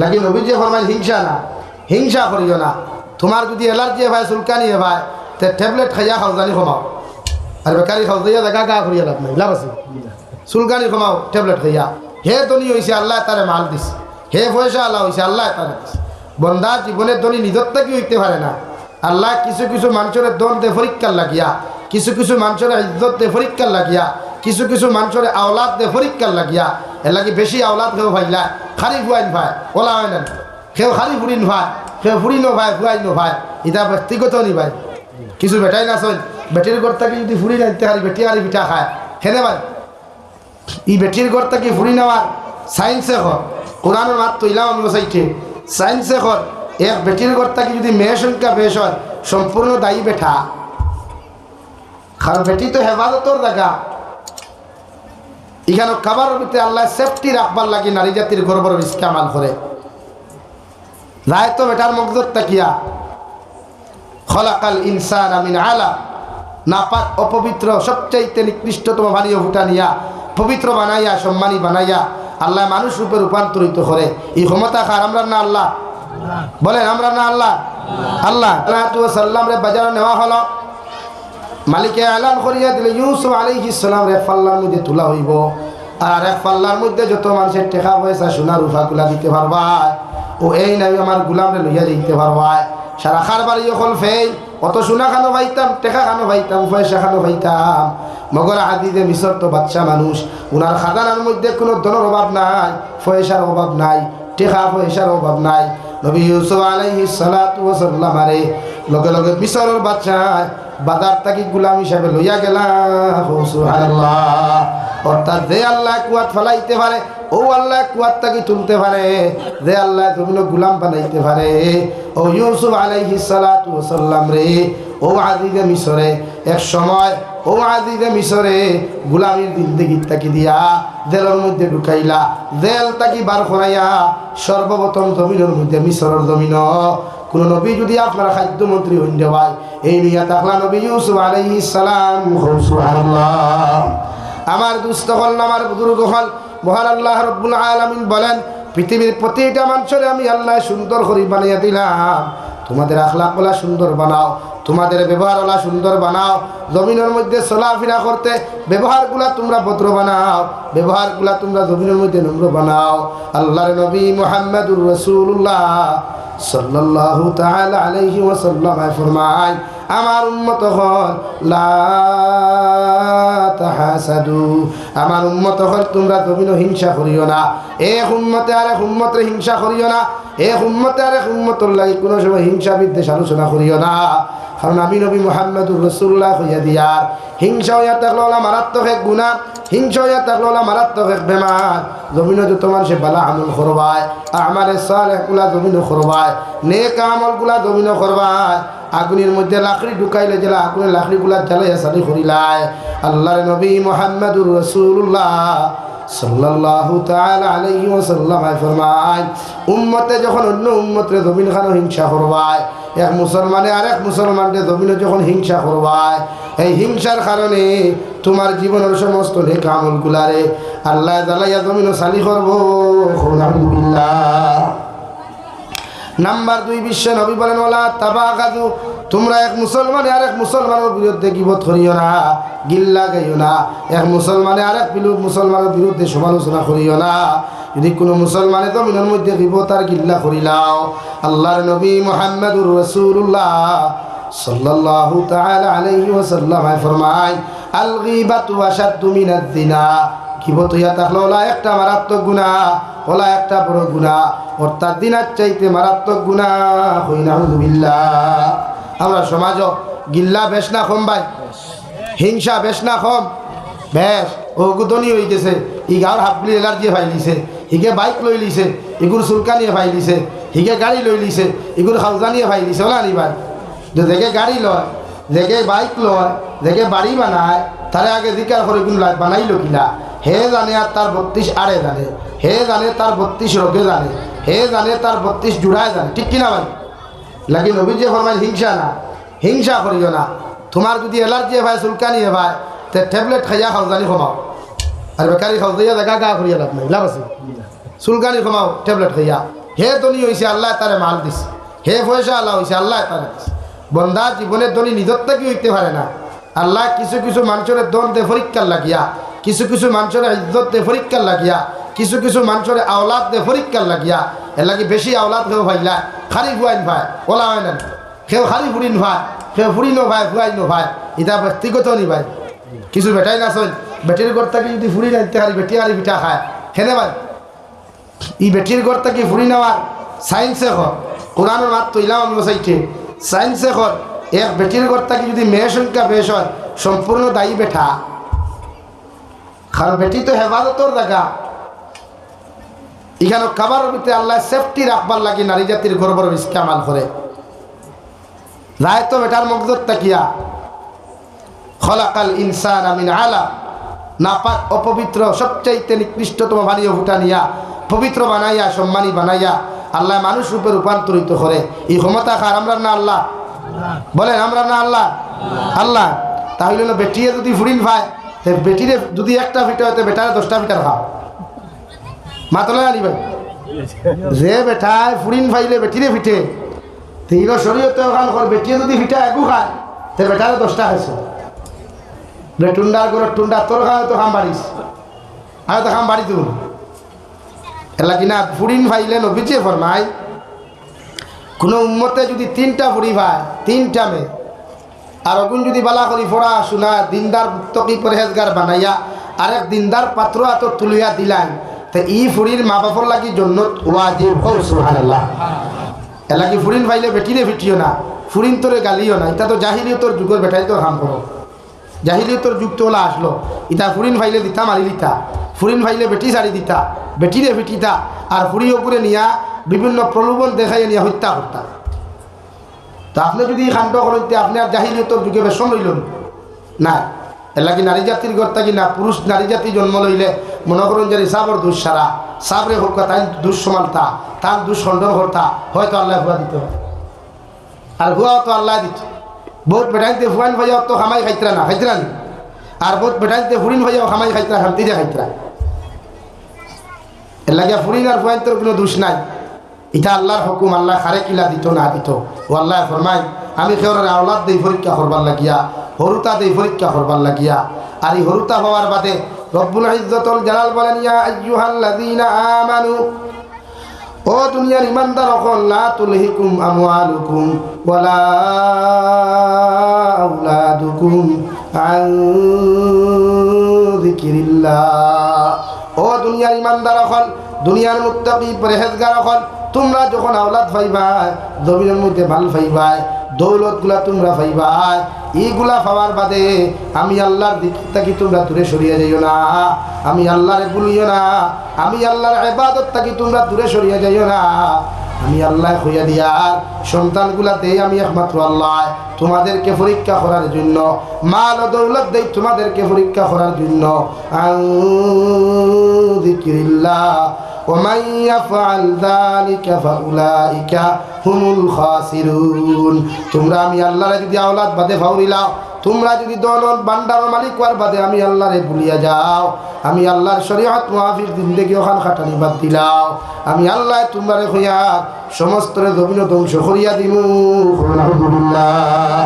লাগি নবী যে ফরমাইল, হিংসা না। হিংসা করিও না। তোমার যদি এলার্জি হয়, চুলকানি হয়, তে ট্যাবলেট খাইয়া খাও জানি কমাও আর বেকারি খাও দিয়া জায়গা গা করিয়া লাভ নাই, লাভ আছে। চুলকানি কমাও ট্যাবলেট খাইয়া। হে ধনী হয়েছে আল্লাহ তারে মাল দিস হে পয়সা আল্লাহ হয়েছে আল্লাহ তারে দিস বন্দার জীবনের ধনী নিজের থেকে হইতে পারে না। আল্লাহ কিছু কিছু মানুষের দন দে পরীক্ষার লাগিয়া, কিছু কিছু মানুষের ইজ্জত দে পরীক্ষার লাগিয়া, কিছু কিছু মানুষের আওলাদ দে পরীক্ষার লাগিয়া এর লাগি বেশি আওলাদ কেউ ভাইলা খারি ফুয়াইন ভাই, ওলা হয় না। কেউ খারি ফুরিন ভাই, কেউ ফুরি নো ভাই ফুয়াই নো ভাই। এটা ব্যক্তিগত নি ভাই। কিছু বেটাই না চল বেটির ঘর থেকে যদি ফুরি নাইতে হারি বেটি হারি পিঠা খায়। হেনে ভাই? ই বেটির ঘর থেকে ফুরি নেওয়ার সায়েন্সে কর কোরআনের মাত তৈলাম আমি বসাইছে সায়েন্সে কর এক বেটির ঘর থেকে যদি মেয়ে সংখ্যা বেশ হয় সম্পূর্ণ দায়ী বেঠা কারণ বেটি তো হেফাজতর জায়গা এখানে খাবার ভিতরে আল্লাহ সেফটি রাখবার লাগে নারী জাতির গর্বর ইস্তেমাল করে। রায় তো বেটার মগজত তাকিয়া খলাকাল ইনসান আমিন আলা। নাপাক, অপবিত্র, সবচাইতে নিকৃষ্টতম বানিয়ে ফুটানিয়া পবিত্র বানাইয়া, সম্মানী বানাইয়া আল্লাহ মানুষ রূপে রূপান্তরিত করে। এই ক্ষমতা খার আমরা না আল্লাহ? বলেন আমরা না আল্লাহ? আল্লাহ। সাল্লাম রে বাজারে নেওয়া হলো। মালিকে এলান করিয়া দিলে ইউসুফ আলী ইসলাম রে পাল্লার মধ্যে তোলা হইব। আর এক পাল্লার মধ্যে যত মানুষের টেকা পয়সা, সোনা, রূপা দিতে পারবা। ও এই নাই আমার গুলামরে লইয়া দিতে পারবা। সারা খার বাড়ি অকল ফেই অত সোনা খানো পাইতাম, টেকা খানো পাইতাম, পয়সা খানো পাইতাম। মগর হাদিদে মিশর তো বাচ্চা মানুষ। উনার খাদানার মধ্যে কোনো ধনের অভাব নাই, পয়সার অভাব নাই, টেকা পয়সার অভাব নাই। নবী ইউসুফ আলাইহি সালাতু ওয়া সাল্লাম আরে, লগে লগে মিশরের বাচ্চা বাজার তাকি গুলাম হিসাবে লইয়া গেলাম অর্থাৎ যে আল্লাহ কুয়াত ফেলাইতে পারে, ও আল্লাহ কুয়াত তাকে তুলতে পারে। যে আল্লাহ তুমি গুলাম বানাইতে পারে। ও ইউসুফ আলাইহি সাল্লাম রে, ও আজিজে মিশরে, এক সময় ও আজিজে মিশরে গুলামির জিন্দগি তাকি দিয়া জেলের মধ্যে ঢুকাইলা, জেল তাকি বার করাইয়া সর্বপ্রথম জমিনের মধ্যে মিশরের জমিন কোন নবী যদি আপনার খাদ্যমন্ত্রী হইন দেওয়ায় এই নিয়ে তাহলে নবী ইউসুফ আলাইহি সালাম আমার দুস্থ হল, আমার বুজুর্গ হল মহান আল্লাহ রব্বুল আলামিন বলেন, পৃথিবীর প্রতিটা মানুষের আমি আল্লাহ সুন্দর করে বানিয়ে দিলাম। তোমাদের আখলাকলা সুন্দর বানাও, তোমাদের ব্যবহারলা সুন্দর বানাও, জমিনের মধ্যে চলাফেরা করতে ব্যবহারগুলা তোমরা ভদ্র বানাও, ব্যবহারগুলা তোমরা জমিনের মধ্যে নম্র বানাও। আল্লাহর নবী মোহাম্মদুর রসুল্লাহ সাল্লাহ তাহলে আলাইহি ওয়াসাল্লাম ফরমায় আমার উম্মত হল লা তাহাসাদু। আমার উম্মত হল তোমরা জমিন হিংসা করিও না। এক উম্মতে আর এক উম্মতে হিংসা করিও না। এক উম্মতে আর এক লাগি কোনো সময় হিংসা বিদ্বেষ আলোচনা করিও না। কারণ আমি নবী মোহাম্মদুর রসুল্লাহ হইয়া দিয়ার। হিংসা হইয়া থাকল মারাত্মক এক গুণা, হিংসা হইয়া থাকল মারাত্মক এক বেমার। জমিনে যত মানুষে বালা আমল করবায় আমারে সালেহগুলা জমিনে করবায়, নেক আমলগুলা জমিনে করবায়। আগুনের মধ্যে লাকড়ি ঢুকাইলে জেলা আগুনের লাকড়ি গুলা জ্বালাইয়া সারি করিলায়। আল্লাহর নবী মোহাম্মদুর রসুল্লাহ যখন অন্য হিংসা এক যখন হিংসা এই তোমার জীবনের সমস্ত নেক আমলগুলারে আল্লাহ জ্বালাইয়া জমিন সালি করব। নাম্বার দুই বিশ্ব নবী বলেন, ওলা তাবা গাজু তোমরা এক মুসলমানে আর এক মুসলমানের বিরুদ্ধে গিবত করিও না, গিল্লা গাইও না। এক মুসলমানে আর এক মুসলমানের বিরুদ্ধে সমালোচনা করিও না। যদি কোনো মুসলমানে জমিনের মধ্যে গিবত আর গিল্লা করিলাও আল্লাহর নবী মোহাম্মদুর রসুল্লাহ সাল্লাল্লাহু তাআলা আলাইহি ওয়াসাল্লাম ফরমায় আল একটা একটা চাইতে না আমরা সমাজ গিল্লা বেশ না কম ভাই। হিংসা বেশ না কম। বেশ ও গুদনি হয়ে গেছে ই গাঁর ফাইলিছে হিগে বাইক লই লিছে, ইগুর চুলকানিয়ে ফাইলিছে হিগে গাড়ি লই লিছে, ইগুর খাউজানিয়ে ফাইলিছে ওলা যে দেখে গাড়ি লয় দেখে বাইক লয় দেখে বাড়ি বানায়, তারে আগে জিকার করে কোন বানাইলো কিনা হে জানে আর তার বত্রিশ আরে জানে। হে জানে তার বত্রিশ রোগে জানে। হে জানে তার বত্রিশ জুড়ায় জানে। ঠিক কিনা ভাই লাগি নবী যে ফরমাইল হিংসা না, হিংসা করিও না। তোমার যদি এলার্জি হয় চুলকানি হয় তে ট্যাবলেট খাইয়া খাও জানি কমাও আর বেকারি খাও দিয়া জায়গা গা করিয়া লাভ নাই, লাভ আছে। চুলকানি কমাও ট্যাবলেট খাইয়া। হে ধনী হয়েছে আল্লাহ তারে মাল দিছে। হে পয়সা আল্লাহ হয়েছে আল্লাহ তারে দিছে। বন্দা জীবনের ধনী নিজের থেকে হইতে পারে না। আল্লাহ কিছু কিছু মানুষের দন দে পরীক্ষার লাগিয়া, কিছু কিছু মানুষের ইজ্জত দে পরীক্ষার লাগিয়া, কিছু কিছু মানুষের আওলাদ দে পরীক্ষার লাগিয়া, এর লাগি বেশি আওলাদ কেউ ভাইলা খালি ফুয়াইন ভাই ওলা হয় না। কেউ খালি ফুরিন ভাই কেউ ফুরিন ভাই ফুয়াইন ভাই এটা ব্যক্তিগত নি ভাই। কিছু বেটাই না চল বেটির ঘর থেকে যদি ফুরি নাইতে হারি, বেটি হারি পিঠা খায়। হেনে ভাই? ই বেটির ঘর থেকে ফুরি নেওয়ার সায়েন্সে হর কোরআনের মাত তৈলাম আমি সায়েন্সে হর এক বেটির ঘর থেকে যদি মেয়ে সংখ্যা বেশ হয়, সম্পূর্ণ দায়ী বেঠা কারণ বেটি তো হেফাজতর জায়গা। এখানে খাবার ভিতরে আল্লাহ সেফটি রাখবার লাগে নারী জাতির গর্বর ইস্তেমাল করে। রায় তো বেটার মগজত তাকিয়া। খলাকাল ইনসান আমিন আলা নাপাক, অপবিত্র, সবচাইতে নিকৃষ্টতম বানিয়ে ফুটানিয়া পবিত্র বানাইয়া, সম্মানী বানাইয়া আল্লাহ মানুষ রূপে রূপান্তরিত করে। এই ক্ষমতা খার আমরা না আল্লাহ? বলেন আমরা না আল্লাহ? আল্লাহ। তাহলে না বেটিয়ে যদি ফুরিন ভাই, তে বেটিরে যদি একটা ফিটে হয়, তো বেটারে দশটা ফিটার খাও। মাতলে আনি ভাই। যে বেটায় ফুরিন ভাইলে বেটিরে ফিটে তিন শরীয়তে ওখান কর বেটিয়ে যদি ফিটা, একু খায়, তে বেটারে দশটা খাইছে। টুন্ডার করে টুন্ডা তোর খাওয়া তো খাম বাড়িস। আমি তো খাম বাড়ি তুল এলা কিনা ফুরিন ভাইলে নবীজে ফরমাই কোনো উম্মতে যদি তিনটা ফুরি ভাই, তিনটা মে আর অগুন যদি বালা করি ফোড়া শোনা, দিনদার তকি পরহেজগার বানাইয়া, আরেক দিনদার পাত্র এত তুলিয়া দিলাম তো ই ফুরির মা বাপর লাগি জন্য ওয়াজিব হও, সুবহানাল্লাহ। এলা কি ফুরিন ভাইলে বেটিরে ফিটিও না ফুরিন তোরে গালিও না এটা তো জাহিলিও তোর যুগের বেটাই তোর হাম করো জাহিলিয়তর যুক্ত তোলা আসলো। ইতা ফুরিন ফাইলে দিতা মারি দিতা ফুরিন ফাইলে বেটি সারি দিতা, বেটিরে ফিটিতা, আর ফুরি ওপরে নিয়া বিভিন্ন প্রলোভন দেখাইয়া নিয়া হত্যা করতা। তা আপনি যদি খান্ড করতে আপনি আর জাহিলিয়তর যুগে বেশন লইলেন। না এলা কি নারী জাতির গড়তা কি না? পুরুষ নারী জাতি জন্ম লইলে মনে করুন যে সাবর দুঃ সারা। সাবরে হোক তাই দুঃসমানতা তার দুঃসন্ডন কর্তা, হয়তো আল্লাহ ভুয়া দিত। আর ভুয়াও তো আল্লাহ দিত। বহুত বেটাইতে ফুয়াইন ভাইয়া তো খামাই খাইতরা না খাইতরা নি? আর বহুত বেটাইতে ফুরিন ভাইয়াও খামাই খাইতরা শান্তিতে খাইতরা এর লাগে ফুরিন আর ফুয়াইন তোর কোনো দোষ নাই। এটা আল্লাহর হুকুম আল্লাহ খারে কিলা দিত না, দিত। ও আল্লাহ ফরমাই আমি কেউর আওলাদ দেই পরীক্ষা করবার লাগিয়া হরুতা দেই পরীক্ষা করবার লাগিয়া। আর এই হরুতা হওয়ার বাদে রব্বুল ইজ্জতুল জালাল বলেন, ইয়া আইয়ুহাল্লাযীনা আমানু ও দুনিয়ার ইমানদার অকল, লা তুলহিকুম আমওয়ালুকুম ওয়ালা আউলাদুকুম আন যিকিরিল্লাহ। ও দুনিয়ার ইমানদার অকল, দুনিয়ার মুত্তাকি পরহেজগার অকল তোমরা যখন আওলাদ পাইবাই জমিনের মধ্যে ভালো পাইবাই দৌলতগুলা তোমরা পাইবাই এইগুলা পাওয়ার বাদে আমি আল্লাহর দিক থেকে তোমরা দূরে সরিয়ে যাইও না। আমি আল্লাহরে ভুলিও না। আমি আল্লাহর এবাদত তোমরা দূরে সরিয়ে যাইও না। আমি আল্লাহ হইয়া দিয়ার সন্তানগুলা দেই আমি একমাত্র আল্লাহ। তোমাদেরকে পরীক্ষা করার জন্য, মাল ও দৌলত দেই তোমাদেরকে পরীক্ষা করার জন্য। আউ যিকিরিল্লাহ ومن يفعل ذلك فاولئك هم الخاسرون তোমরা আমি আল্লাহরে যদি আওলাদ বাদে ফাউরিলাও তোমরা যদি দনন বান্ডার মালিক হওয়ার বাদে আমি আল্লাহরে ভুলিয়া যাও আমি আল্লাহর শরীয়ত মুআফিক জিন্দেগি ওখান খাটানি বাদ দিলাও আমি আল্লাহ তোমরা হইয়া সমস্ত জমিন ধ্বংস করিয়া দিমু আলহামদুলিল্লাহ